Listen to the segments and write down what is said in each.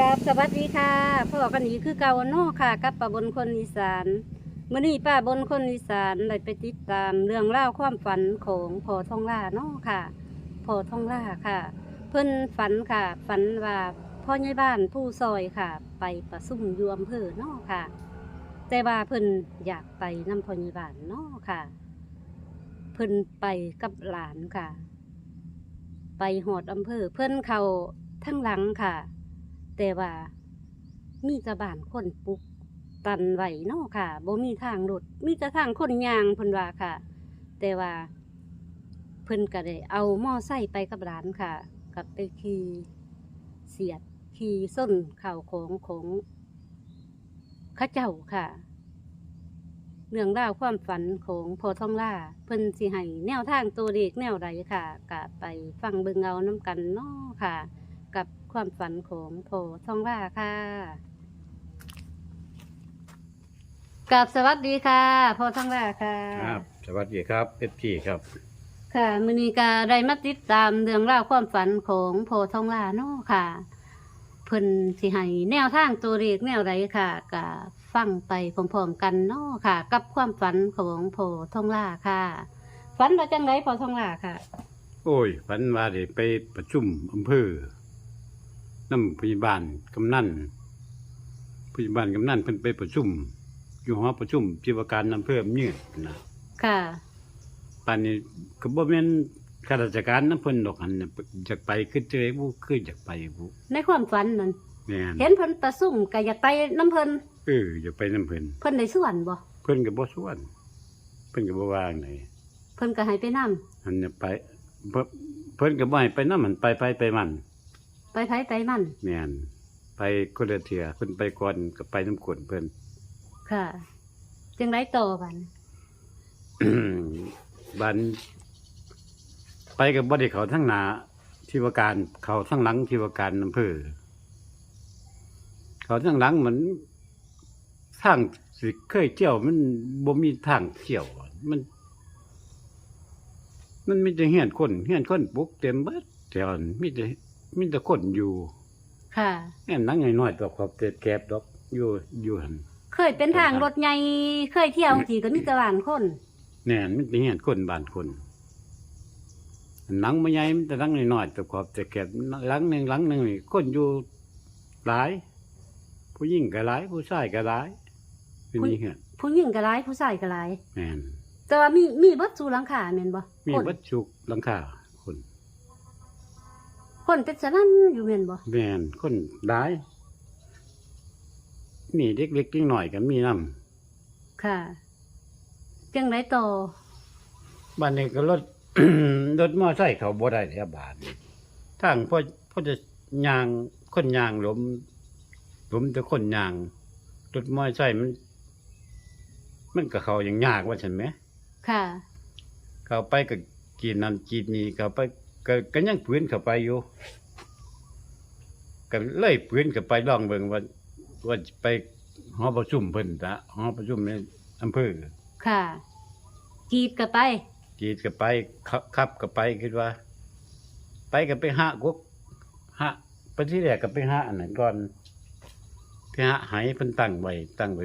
กับสวัสดีค่ะพ่อกันนี้คือเก่าเนาะค่ะ กับป้าบนคนอีสานเมื่อนี้ป้าบนคนอีสานได้ไปติดตามเรื่องเล่าความฝันของพ่อทองล่าเนาะค่ะพ่อทองล่าค่ะ เพิ่นฝันค่ะ ฝันว่าพ่อใหญ่บ้านผู้ซอยค่ะ ไปประสุมยู่อำเภอเนาะค่ะ แต่ว่าเพิ่นอยากไปนํพ่อใหญ่บ้านเนาะค่ะ เพิ่นไปกับหลานค่ะ ไปหอดอำเภอเพิ่นเขาทั้งหลังค่ะ แต่ว่า มีแตะบานคนปุกตันไหวนาะค่ะบ่มีทางรถมีแต่ทางคนยางเพิ่นว่าค่ะ แต่ว่า เพิ่นก็ได้เอามอไซค์ไปกับร้านค่ะ กับไปขี่เสียดขี่ส้นเข่าของของข้าเจ้าค่ะเรื่องราวความฝันของพอท่องล่า เพิ่นสิให้แนวทางตัวเด็กแนวใดค่ะก็ไปฟังเบิ่งเอาน้ำกันเนาะค่ะ กับ ความฝันของพอท่องล่าค่ะกับสวัสดีค่ะพอท่องล่าค่ะ ครับ สวัสดีครับเพชรพี่ครับ ค่ะมือนีกาได้มาติดตามเรื่องราวความฝันของโพธิ์ทองลาเนาะค่ะเพิ่นสิให้แนวทางตัวเลขแนวใดค่ะก็ฟังไปพร้อมๆกันเนาะค่ะ กับความฝันของโพธิ์ทองลาค่ะ ฝันว่าจังไรโพธิ์ทองลาค่ะ โอ้ยฝันว่าได้ไปประชุมอำเภอ น้ำพยาบาลกำนันพยาบาลกำนันเพิ่นไปประชุม อยู่หอประชุมจิวการอำเภอเมียดนะค่ะป่านนี้ก็บ่แม่นข้าราชการน้ำเพิ่นดอกหันน่ะอยากไปคือเจอผู้คืออยากไปผู้ในความฝันนั้นแม่นเห็นเพิ่นประสุมก็อยากไปน้ำเพิ่นเอออยากไปน้ำเพิ่นเพิ่นได้ส่วนบ่เพิ่นก็บ่สวน เพิ่นก็บ่ว่าจั่งไหนเพิ่นก็ให้ไปนํอันน่ะไปเพิ่นเพิ่นก็บ่ให้ไปนำมันไปไปไปมัน ไปไผไปมันแม่นไปคนละเถื่อเพิ่นไปก่อนก็ไปน้ำกวนเพิ่น ค่ะ จังไรต่อบันบันไปกับบ่ได้เขาทั้งหนาที่ว่าการเขาทั้งหลังที่ว่าการอำเภอเขาทั้งหลังเหมือนทางสิเคยเที่ยว มันบ่มีทางเที่ยวอะมัน มันมีแต่เฮียนคนเฮียนคนปลุกเต็มเบิดแถวนั้นมีแต่ มีแต่คนอยู่ค่ะเฮียนหลังน้อยๆตัวขอบเต็แกบดอกอยู่อยู่หั่นเคยเป็นทางรถใหญ่เคยเที่ยวทีก็มีแตะวานคน แน่นมันเป็นเฮียนคนบ้านคนหลังไม่ใหญ่มันแต่หลังน้อยๆแต่ขอบแต่แก็บหลังหนึ่งหลังหนึ่งนี่คนอยู่หลาย ผู้หญิงก็หลาย ผู้ชายก็หลายเป็นนี่เหือนผู้หญิงก็หลายผู้ชายก็หลายแม่นแต่ว่ามีมีเบัดสู่หลังคาแม่นบ่มีคน วัดชุกหลังคา คนคนเป็นสนั่นอยู่แม่นบ่แม่นคนหลายนี่เล็กๆน้อยๆก็มีน้ค่ะจังไรต่อำบ้านนี้ก็รถ รถมอไซค์เขาบ่ได้แถวบ้านทางพ่อพ่อจะยางคนยางหลมหลมแต่คนยางรถมอไซค์มัน มันก็เขาอย่างยากว่าฉันไหมค่ะ เขาไปก็กินนั่นกินนี่เขาไป ก็ก็ยังปืนเข้าไปอยู่ก็เลยปืนเข้าไปลองเบิ่งว่าว่าจะไปหอประชุมเพิ่นซะหอประชุมในอำเภอค่ะจีดก็ไปจีดก็ไปขับขับก็ไปคิดว่า ไปก็ไปหากุกหาไปที่แรกก็ไปหาอันนั้นก่อนไปหาไหเพิ่นตั้งไว้ตั้งไว้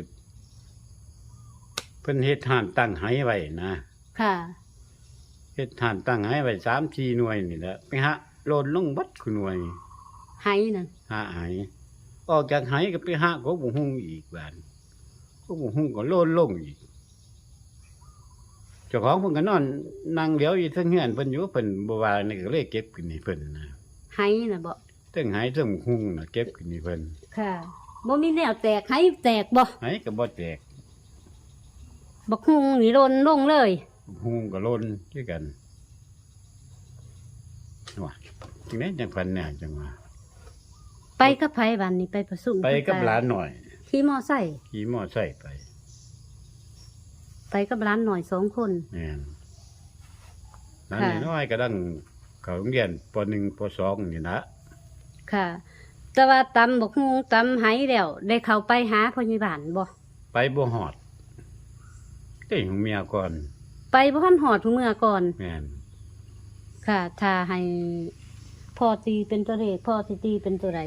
เพิ่นเฮ็ดห่านตั้งไหไว้นะค่ะเฮ็ดห่านตั้งไหไว้สามสี่หน่วยนี่แหละไปหาโลนลงบัดคือหน่วยไหนั่นหาไหออกจากไหก็ไปหากบหุงอีกบานกบหุงก็โลนลงอีกเจ้าของเพิ่นก็นอนนั่งเดี๋ยวอยู่เทั้งเฮือนเพิ่นอยู่เพิ่นบ่ว่านี่ก็เลยเก็บขึ้นให้เพิ่นนะไหน่ะบ่เทั้งไหเทั้งหุงน่ะเก็บขึ้นให้เพิ่นค่ะบ่มีแนวแตกไหแตกบ่ไหก็บ่แตกบักฮุงนี่โดนลงเลย หุงก็โลนคือกันว่าจังได๋จังฟันแน่จังว่าไปกับไผบันนี่ไปประสุมไปกับหลานหน่อย ขี่มอไซค์ขี่มอไซค์ไป ไปกับหลานหน่อยสองคนแม่นหลานค่ะน้อยๆก็ดังเข้าโรงเรียนป .1 ป .2 นี่นะค่ะ แต่ว่าตำบักฮุงตำไหแล้วได้เข้าไปหาพยาบาลบ่ไปบ่ฮอดเต้ของเมียก่อน ไปบ่ทันหอดผู้เมื่อก่อน แม่นค่ะถ้าให้พ่อตีเป็นตัวเลขพ่อสิตีเป็นตัวใด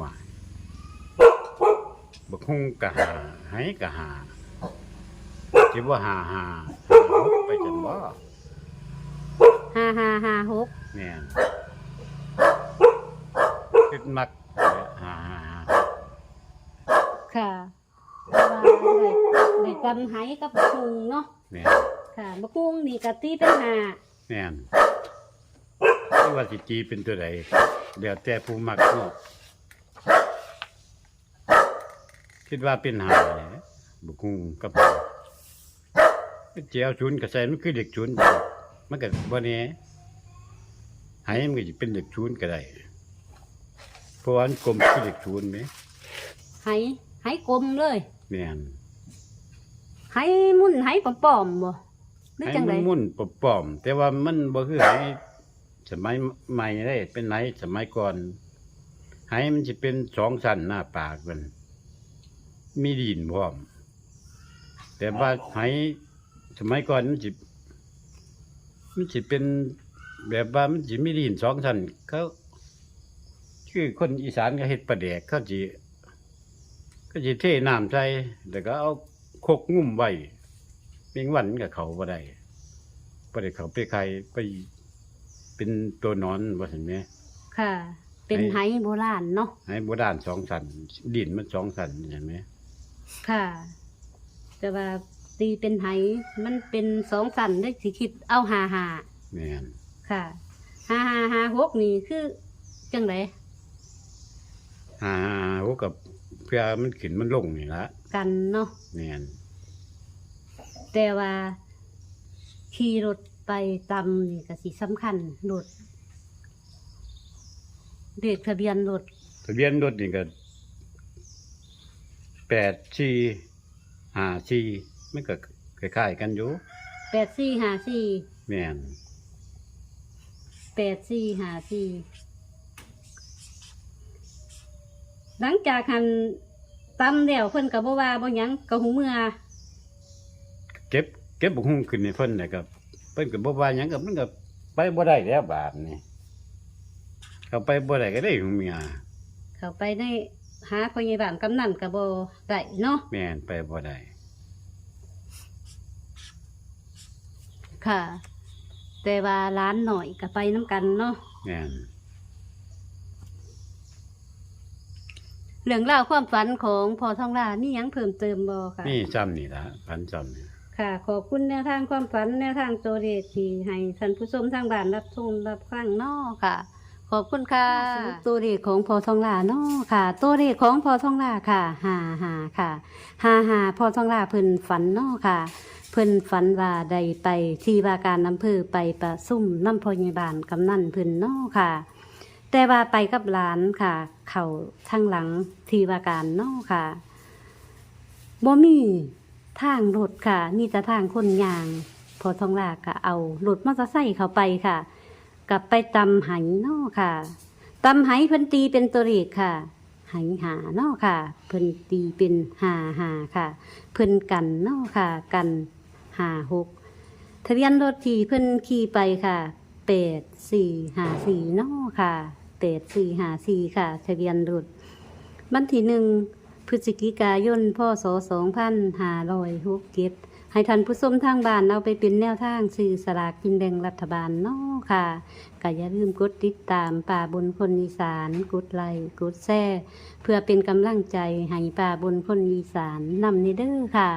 ว่าบักฮุงกะหาให้กะหาสิว่าหาหาหาหกไปจังบ่ห้าห้าห้าหกแม่นคิดมักหาหาหาค่ะเพราะว่าได้ได้กำไหกับบักฮุงเนาะ แม่นค่ะบักฮุงนี่กะตีเป็นห้าแม่นไม่ว่าสิตีเป็นตัวใดเดี๋ยวแต่ผู้มักเนาะคิดว่าเป็นหาแหละบักฮุงกับเจียวชุนกระแสมันคือเด็กชุนอยู่มันก็บ่แน่ให้มันก็สิเป็นเด็กชุนก็ได้เพราะว่ามันกลมคือเด็กชุนไหมไหไหกลมเลย แม่น ไหมุ่นไหปอมๆบ่หรือให้จังมัไดนมุ่นปอมๆแต่ว่ามันบ่คือให้สมัยใหม่ได้เป็นไหนสมัยก่อนให้มันสิเป็นสองสั้นหน้าปากมัน มีดินพร้อม แต่ว่าให้สมัยก่อนมันสิมันสิเป็นแบบว่ามันสิมีดินสองสั้นเขาคือคนอีสานก็เฮ็ดปลาแดกเขาสิก็สิเทน้ำใส่แล้วก็เอา คกงุ่มไว้เพียงวันกับเขาบ่ได้บ่ได้เขาไปใครไป เป็นตัวนอนว่าเห็นไหมค่ะ เป็นไหโบราณเนาะให้โบราณสองสันดินมันสองสันเห็นไหมค่ะ แต่ว่าตีเป็นไหมันเป็นสองสันได้สิคิดเอาหาหาแม่นค่ะหาหาหาหกนี่คือจังไดหาโหกับเพื่อมันขึ้นมันลงนี่ละกันเนาะแม่นแต่ว่าขี่รถไปตำนี่ก็สิสำคัญรถเด็กทะเบียนรถทะเบียนรถนี่ก็แปดสี่ห้าสี่มันก็คล้ายๆกันอยู่แปดสี่ห้าสี่แม่นแปดสี่ห้าสี่ หลังจากหันตำแล้วเพิ่นก็บ่ว่าบ่หยังก็หูเมื่อเก็บเก็บบุกหุ่งขึ้นในเพิ่นนะครับ เพิ่นก็บ่ว่าหยังกับมันก็ไปบ่ได้แล้วบาทนี่เขาไปบ่ได้ก็ได้ของเมียเขาไปในหาพยาบาลกำนันก็บ่ได้เนาะแม่นไปบ่ได้ค่ะ แต่ว่าร้านหน่อยก็ไปน้ำกันเนาะแม่น เรื่องราวความฝันของพอทองลามีหยังเพิ่มเติมบ่ค่ะ นี่จำนี่ละพันจำนี่ค่ะ ขอบคุณแนวทางความฝันแนวทางตัวเลขที่ให้ท่านผู้ชมทางบ้านรับชมรับฟังเนาะค่ะ ขอบคุณค่ะ ตัวเลขของพอทองลาเนาะค่ะตัวเลขของพอทองลาค่ะหาหาค่ะหาหาพอทองลาเพิ่นฝันเนาะค่ะ เพิ่นฝันว่าใดไปที่ว่าการอำเภอไปประซุ่มน้ำพยาบาลกำนันเพิ่นเนาะค่ะ แต่ว่าไปกับหลานค่ะ เข่าทางหลังทีวาการเนาะค่ะบ่มีทางรถค่ะ มีแต่ทางคนยาง พอทองลาก็เอารถมอเตอร์ไซค์เขาไปค่ะ กลับไปตำไหเนาะค่ะตำไหเพิ่นตีเป็นตัวเลขค่ะไหหาเนาะค่ะ เพิ่นตีเป็นหาหาค่ะ เพิ่นกันเนาะค่ะ กันหาหกทะเบียนรถที่เพิ่นขี่ไปค่ะแปดสี่หาสี่เนาะค่ะ ปดสี่หาสี่ค่ะ ทะเบียนรถวันที่หนึ่งพฤศจิกายนพศสองพันหารอยหกเก็บให้ท่านผู้ชมทางบ้านเอาไปเป็นแนวทางซื้อสลากกินแบ่งรัฐบาลเนาะค่ะก็อย่าลืมกดติดตามป่าบนคนอีสานกดไลค์กดแชร์เพื่อเป็นกำลังใจให้ป่าบนคนอีสานนำนเด้อค่ะ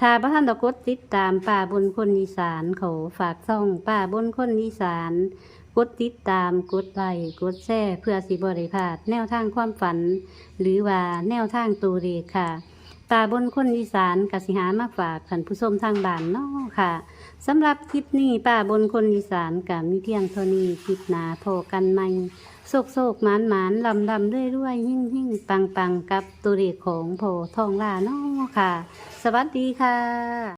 ถ้าพระท่านกดติดตามป่าบนคนอีสานเขาฝากซ่องป่าบนคนอีสาน กดติดตามกดไลค์กดแชร์เพื่อสิบริพาดแนวทางความฝัน หรือว่าแนวทางตูเรค่ะป่าบนคนอีสานกสิหามาฝากท่านผู้ชมทางบ้านเนอค่ะสำหรับคลิปนี้ป่าบนคนอีสานกับมีเพียงเท่านี้คลิปหนาโพกันใหม่โศกโศกหมานหมานลำลำด้วยด้วยหิ่งหิ่งปังปังกับตัวเลขของโพทองล่าเนาะค่ะ สวัสดีค่ะ